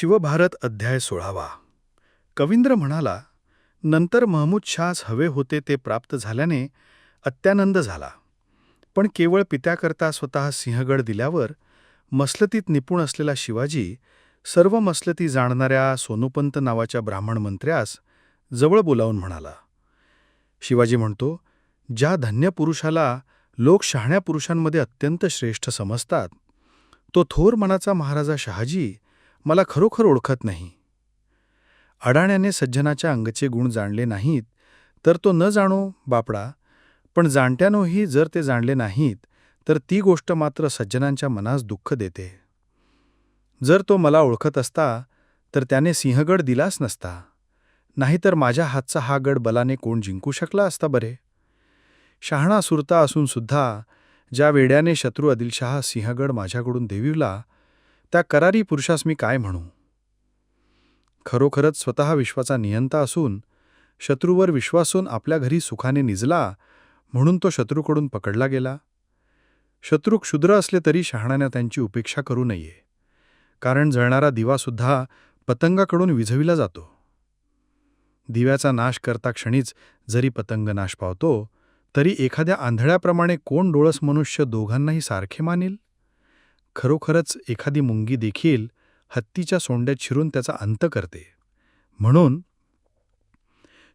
शिवभारत अध्याय सोळावा. कविंद्र म्हणाला नंतर महमूद शाहस हवे होते ते प्राप्त झाल्याने अत्यानंद झाला. पण केवळ पित्याकरता स्वतः सिंहगड दिल्यावर मसलतीत निपुण असलेला शिवाजी सर्व मसलती जाणणाऱ्या सोनुपंत नावाच्या ब्राह्मण मंत्र्यास जवळ बोलावून म्हणाला. शिवाजी म्हणतो ज्या धन्य पुरुषाला लोक शहाण्या पुरुषांमध्ये अत्यंत श्रेष्ठ समजतात तो थोर मनाचा महाराजा शहाजी मला खरोखर ओळखत नाही. अडाण्याने सज्जनाच्या अंगचे गुण जाणले नाहीत तर तो न जाणो बापडा. पण जाणत्यानोही जर ते जाणले नाहीत तर ती गोष्ट मात्र सज्जनांच्या मनास दुःख देते. जर तो मला ओळखत असता तर त्याने सिंहगड दिलाच नसता. नाहीतर माझ्या हातचा हा गड बलाने कोण जिंकू शकला असता बरे? शहाणा सुरता असूनसुद्धा ज्या वेड्याने शत्रू आदिलशहा सिंहगड माझ्याकडून देविवला त्या करारी पुरुषास मी काय म्हणू? खरोखरच स्वतः विश्वाचा नियंता असून शत्रूवर विश्वासून आपल्या घरी सुखाने निजला म्हणून तो शत्रूकडून पकडला गेला. शत्रू क्षुद्र असले तरी शहाण्याने त्यांची उपेक्षा करू नये. कारण जळणारा दिवासुद्धा पतंगाकडून विझविला जातो. दिव्याचा नाश करता क्षणीच जरी पतंग नाश पावतो तरी एखाद्या आंधळ्याप्रमाणे कोण डोळस मनुष्य दोघांनाही सारखे मानेल? खरोखरच एखादी मुंगी देखील हत्तीच्या सोंड्यात शिरून त्याचा अंत करते. म्हणून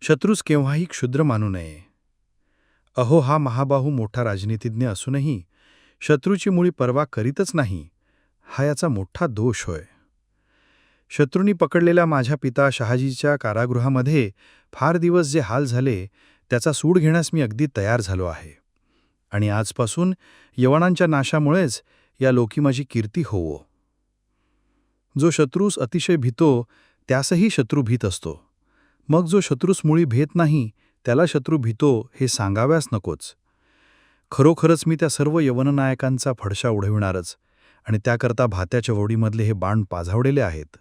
शत्रूस केव्हाही क्षुद्र मानू नये. अहो हा महाबाहू मोठा राजनीतिज्ञ असूनही शत्रूची मुळी पर्वा करीतच नाही हा याचा मोठा दोष होय. शत्रूंनी पकडलेल्या माझ्या पिता शहाजीच्या कारागृहामध्ये फार दिवस जे हाल झाले त्याचा सूड घेण्यास मी अगदी तयार झालो आहे. आणि आजपासून यवनांच्या नाशामुळेच या लोकी माझी कीर्ती होवो. जो शत्रूस अतिशय भीतो त्यासही शत्रू भीत असतो. मग जो शत्रूस मुळी भेत नाही त्याला शत्रू भीतो हे सांगाव्यास नकोच. खरोखरच मी त्या सर्व यवननायकांचा फडशा उडविणारच आणि त्याकरता भात्याच्या वडीमधले हे बाण पाझावलेले आहेत.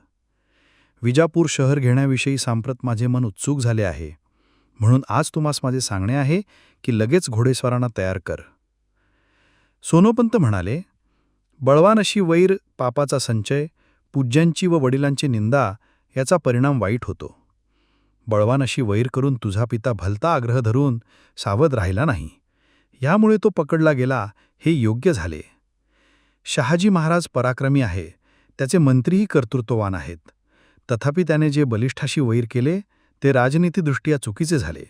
विजापूर शहर घेण्याविषयी सांप्रत माझे मन उत्सुक झाले आहे. म्हणून आज तुम्हास माझे सांगणे आहे की लगेच घोडेस्वारांना तयार कर. सोनोपंत म्हणाले बळवान अशी वैर पापाचा संचय पूज्यांची व वडिलांची निंदा याचा परिणाम वाईट होतो. बळवान अशी वैर करून तुझा पिता भलता आग्रह धरून सावध राहिला नाही. यामुळे तो पकडला गेला हे योग्य झाले. शहाजी महाराज पराक्रमी आहे त्याचे मंत्रीही कर्तृत्ववान आहेत. तथापि त्याने जे बलिष्ठाशी वैर केले ते राजनीतीदृष्ट्या चुकीचे झाले.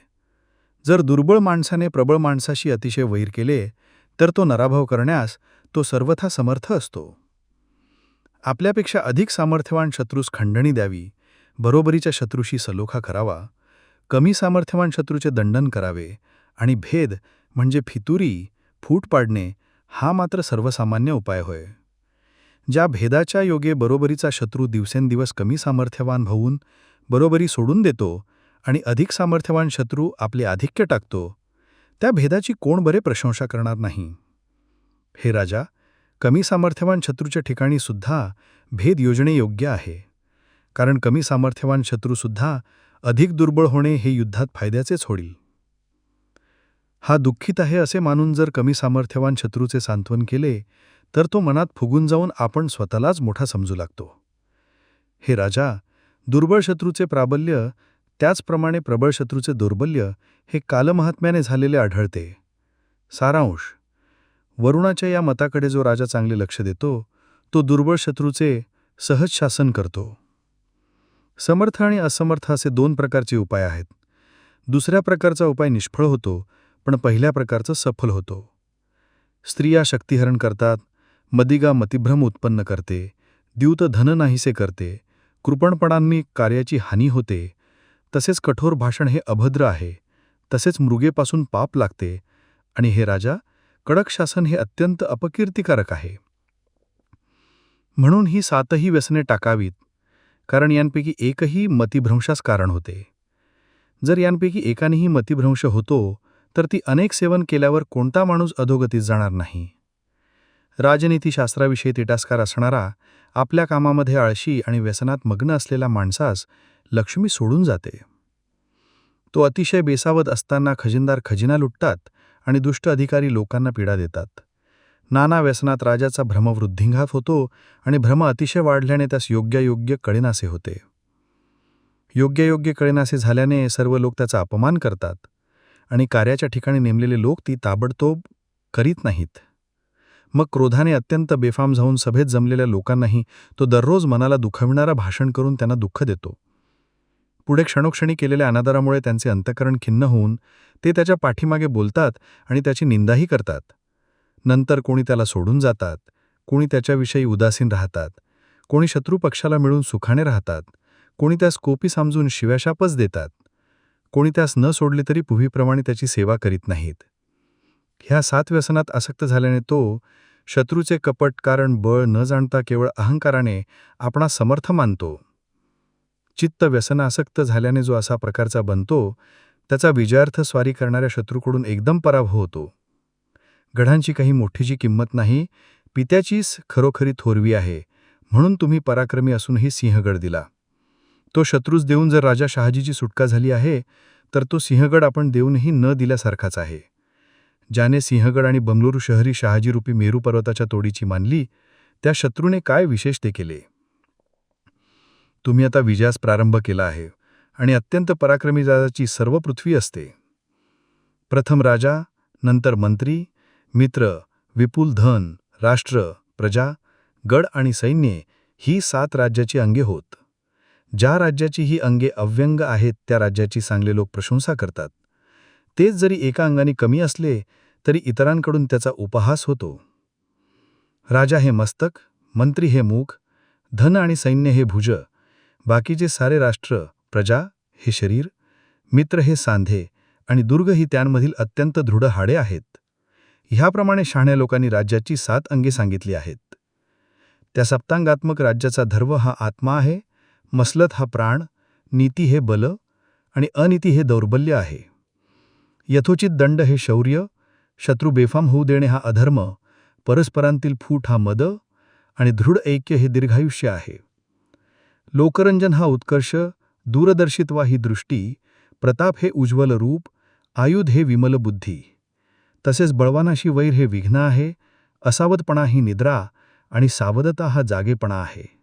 जर दुर्बळ माणसाने प्रबळ माणसाशी अतिशय वैर केले तर तो नराभव करण्यास तो सर्वथा समर्थ असतो. आपल्यापेक्षा अधिक सामर्थ्यवान शत्रूस खंडणी द्यावी बरोबरीच्या शत्रूशी सलोखा करावा कमी सामर्थ्यवान शत्रूचे दंडन करावे आणि भेद म्हणजे फितुरी फूट पाडणे हा मात्र सर्वसामान्य उपाय होय. ज्या भेदाच्या योगे बरोबरीचा शत्रू दिवसेंदिवस कमी सामर्थ्यवान होऊन बरोबरी सोडून देतो आणि अधिक सामर्थ्यवान शत्रू आपले आधिक्य टाकतो त्या भेदाची कोण बरे प्रशंसा करणार नाही. हे राजा कमी सामर्थ्यवान शत्रूच्या ठिकाणी सुद्धा भेद योजणे योग्य आहे. कारण कमी सामर्थ्यवान शत्रूसुद्धा अधिक दुर्बळ होणे हे युद्धात फायद्याचेच होईल. हा दुःखित आहे असे मानून जर कमी सामर्थ्यवान शत्रूचे सांत्वन केले तर तो मनात फुगून जाऊन आपण स्वतःलाच मोठा समजू लागतो. हे राजा दुर्बळ शत्रूचे प्राबल्य त्याचप्रमाणे प्रबळ शत्रूचे दौर्बल्य हे कालमहात्म्याने झालेले आढळते. सारांश वरुणाच्या या मताकडे जो राजा चांगले लक्ष देतो तो दुर्बळ शत्रूचे सहज शासन करतो. समर्थ आणि असमर्थ असे दोन प्रकारचे उपाय आहेत. दुसऱ्या प्रकारचा उपाय निष्फळ होतो पण पहिल्या प्रकारचं सफल होतो. स्त्रिया शक्तिहरण करतात मदिगा मतिभ्रम उत्पन्न करते द्यूत धन नाहीसे करते कृपणपणांनी कार्याची हानी होते तसेच कठोर भाषण हे अभद्र आहे तसेच मृगेपासून पाप लागते आणि हे राजा कडक शासन हे अत्यंत अपकीर्तिकारक आहे. म्हणून ही सातही व्यसने टाकावीत कारण यांपैकी एकही मतिभ्रंशास कारण होते. जर यांपैकी एकानेही मतिभ्रंश होतो तर ती अनेक सेवन केल्यावर कोणता माणूस अधोगतीत जाणार नाही. राजनीतीशास्त्राविषयी तिटास्कार असणारा आपल्या कामामध्ये आळशी आणि व्यसनात मग्न असलेला माणसास लक्ष्मी सोडून जाते. तो अतिशय बेसावत असताना खजिनदार खजिना लुटतात आणि दुष्ट अधिकारी लोकांना पीडा देतात. नाना व्यसनात राजाचा भ्रम वृद्धिंघात होतो आणि भ्रम अतिशय वाढल्याने त्यास योग्यायोग्य कळेनासे होते. योग्ययोग्य कळेनासे झाल्याने सर्व लोक त्याचा अपमान करतात आणि कार्याच्या ठिकाणी नेमलेले लोक ती ताबडतोब करीत नाहीत. मग क्रोधाने अत्यंत बेफाम जाऊन सभेत जमलेल्या लोकांनाही तो दररोज मनाला दुखविणारा भाषण करून त्यांना दुःख देतो. पुढे क्षणोक्षणी केलेल्या अनादारामुळे त्यांचे अंतकरण खिन्न होऊन ते त्याच्या पाठीमागे बोलतात आणि त्याची निंदाही करतात. नंतर कोणी त्याला सोडून जातात कोणी त्याच्याविषयी उदासीन राहतात कोणी शत्रू पक्षाला मिळून सुखाने राहतात कोणी त्यास कोपी समजून शिव्याशापच देतात कोणी त्यास न सोडले तरी पूर्वीप्रमाणे त्याची सेवा करीत नाहीत. ह्या सात व्यसनात आसक्त झाल्याने तो शत्रूचे कपट कारण बळ न जाणता केवळ अहंकाराने आपणा समर्थ मानतो. चित्त व्यसनासक्त झाल्याने जो असा प्रकारचा बनतो त्याचा विजयार्थ स्वारी करणाऱ्या शत्रूकडून एकदम पराभव होतो. गढांची काही मोठीची किंमत नाही पित्याचीच खरोखरी थोरवी आहे म्हणून तुम्ही पराक्रमी असूनही सिंहगड दिला. तो शत्रूस देऊन जर राजा शहाजीची सुटका झाली आहे तर तो सिंहगड आपण देऊनही न दिल्यासारखाच आहे. ज्याने सिंहगड आणि बंगळुरू शहरी शहाजीरूपी मेरू पर्वताच्या तोडीची मानली त्या शत्रूने काय विशेष ते केले? तुम्ही आता विजयास प्रारंभ केला आहे. आणि अत्यंत पराक्रमी राजाची सर्व पृथ्वी असते. प्रथम राजा नंतर मंत्री मित्र विपुल धन राष्ट्र प्रजा गड आणि सैन्य ही सात राज्याची अंगे होत. ज्या राज्याची ही अंगे अव्यंग आहेत त्या राज्याची चांगले लोक प्रशंसा करतात. तेच जरी एका अंगाने कमी असले तरी इतरांकडून त्याचा उपहास होतो. राजा हे मस्तक मंत्री हे मूख धन आणि सैन्य हे भुज बाकीचे सारे राष्ट्र प्रजा हे शरीर मित्र हे सांधे आणि दुर्ग ही त्यांमधील अत्यंत दृढ हाडे आहेत. ह्याप्रमाणे शहाण्या लोकांनी राज्याची सात अंगे सांगितली आहेत. त्या सप्तांगात्मक राज्याचा धर्व हा आत्मा आहे मसलत हा प्राण नीती हे बल आणि अनिती हे दौर्बल्य आहे. यथोचित दंड हे शौर्य शत्रू बेफाम होऊ देणे हा अधर्म परस्परांतील फूट हा मद आणि दृढ ऐक्य हे दीर्घायुष्य आहे. लोकरंजन हा उत्कर्ष दूरदर्शित्वा ही दृष्टी प्रताप हे उज्ज्वल रूप आयुध हे विमल बुद्धी. तसेच बळवानाशी वैर हे विघ्न आहे असावधपणा ही निद्रा आणि सावधता हा जागेपणा आहे.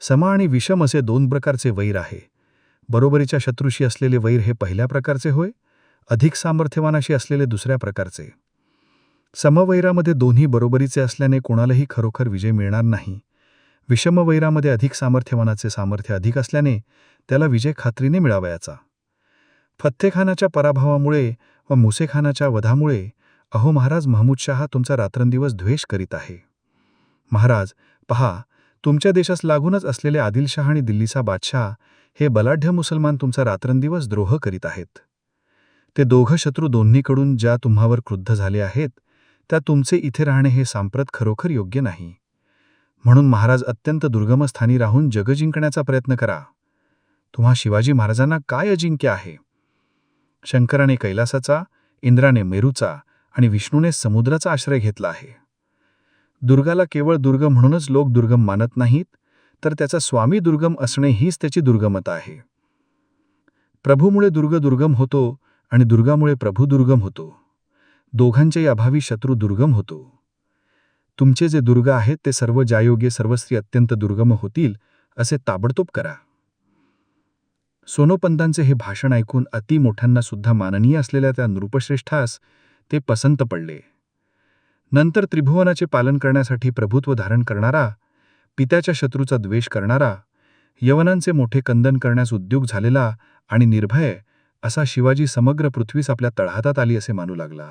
सम आणि विषम असे दोन प्रकारचे वैर आहे. बरोबरीच्या शत्रूशी असलेले वैर हे पहिल्या प्रकारचे होय अधिक सामर्थ्यवानाशी असलेले दुसऱ्या प्रकारचे. समवैरामध्ये दोन्ही बरोबरीचे असल्याने कोणालाही खरोखर विजय मिळणार नाही. विषमवैरामध्ये अधिक सामर्थ्यवानाचे सामर्थ्य अधिक असल्याने त्याला विजय खात्रीने मिळावयाचा. फत्तेखानाच्या पराभवामुळे व मुसेखानाच्या वधामुळे अहो महाराज महमूद शहा तुमचा रात्रंदिवस द्वेष करीत आहे. महाराज पहा तुमच्या देशास लागूनच असलेले आदिलशाह आणि दिल्लीचा बादशाह हे बलाढ्य मुसलमान तुमचा रात्रंदिवस द्रोह करीत आहेत. ते दोघं शत्रू दोन्हीकडून ज्या तुम्हावर क्रुद्ध झाले आहेत त्या तुमचे इथे राहणे हे सांप्रत खरोखर योग्य नाही. म्हणून महाराज अत्यंत दुर्गम स्थानी राहून जग जिंकण्याचा प्रयत्न करा. तुम्हा शिवाजी महाराजांना काय अजिंक्य आहे? शंकराने कैलासाचा इंद्राने मेरूचा आणि विष्णूने समुद्राचा आश्रय घेतला आहे. दुर्गाला केवळ दुर्ग म्हणूनच लोक दुर्गम मानत नाहीत तर त्याचा स्वामी दुर्गम असणे हीच त्याची दुर्गमता आहे. प्रभूमुळे दुर्ग दुर्गम होतो आणि दुर्गामुळे प्रभू दुर्गम होतो. दोघांच्याही अभावी शत्रू दुर्गम होतो. तुमचे जे दुर्ग आहेत ते सर्व ज्यायोगे सर्वस्त्री अत्यंत दुर्गम होतील असे ताबडतोब करा. सोनोपंतांचे हे भाषण ऐकून अति मोठ्यांना सुद्धा माननीय असलेल्या त्या नृपश्रेष्ठास ते पसंत पडले. नंतर त्रिभुवनाचे पालन करण्यासाठी प्रभुत्व धारण करणारा पित्याच्या शत्रूचा द्वेष करणारा यवनांचे मोठे कंदन करण्यास उद्योग झालेला आणि निर्भय असा शिवाजी समग्र पृथ्वीस आपल्या तळहातात आली असे मानू लागला.